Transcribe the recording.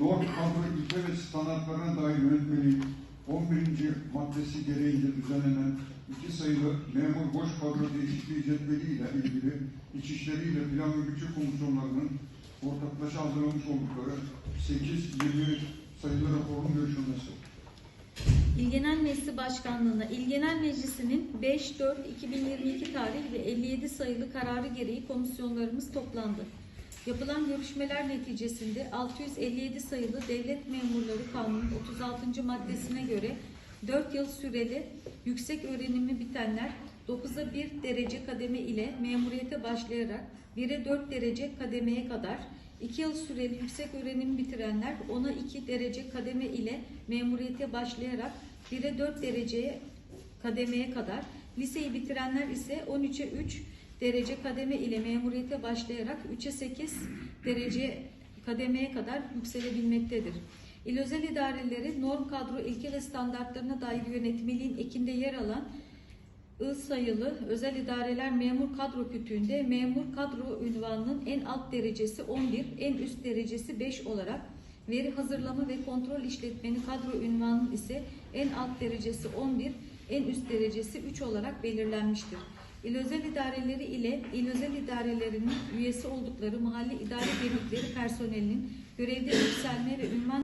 Norm kadro ilke ve standartlarına dair yönetmeliğin 11. maddesi gereğince düzenlenen iki sayılı memur boş kadro değişikliği cetveliyle ilgili İçişleri ile Plan ve Bütçe Komisyonlarının ortaklaşa hazırlamış oldukları 8-20 sayılı raporun görüşülmesi. İl Genel Meclisi Başkanlığı'na İl Genel Meclisi'nin 5-4-2022 tarih ve 57 sayılı kararı gereği komisyonlarımız toplandı. Yapılan görüşmeler neticesinde 657 sayılı Devlet Memurları Kanunu 36. maddesine göre 4 yıl süreli yüksek öğrenimi bitenler 9'a 1 derece kademe ile memuriyete başlayarak 1'e 4 derece kademeye kadar 2 yıl süreli yüksek öğrenimi bitirenler 10'a 2 derece kademe ile memuriyete başlayarak 1'e 4 dereceye kademeye kadar, liseyi bitirenler ise 13'e 3 derece kademe ile memuriyete başlayarak 3'e 8 derece kademeye kadar yükselebilmektedir. İl özel idareleri norm kadro ilke ve standartlarına dair yönetmeliğin ekinde yer alan I sayılı özel idareler memur kadro kütüğünde memur kadro ünvanının en alt derecesi 11, en üst derecesi 5 olarak veri hazırlama ve kontrol işletmeni kadro ünvanının ise en alt derecesi 11, en üst derecesi 3 olarak belirlenmiştir. İl özel idareleri ile il özel idarelerinin üyesi oldukları mahalle idare birlikleri personelinin görevde yükselme ve ünvan